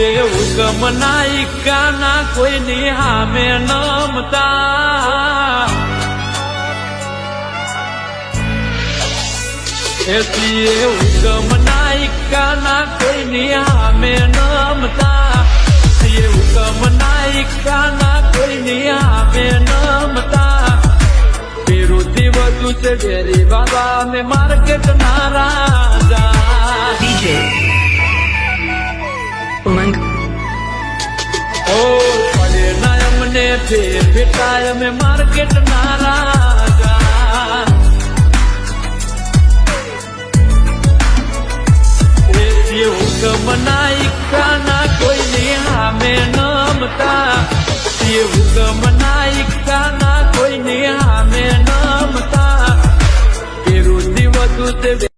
એ તુએ હુકમ ના ઈકાના કોઈની હામે નમતા એ તુએ હુકમ ના ઈકાના કોઈની હામે નમતા એ હુકમ ના ઈકાના કોઈની હામે નમતા વિરોધી વધુ છે વેરી બાબા ને માર્કેટ ના રાજા थे फिटाय में मार्केट नारागा काना कोई नेहा में नामता ये हुक्म नाई काना कोई नेहा में दिवस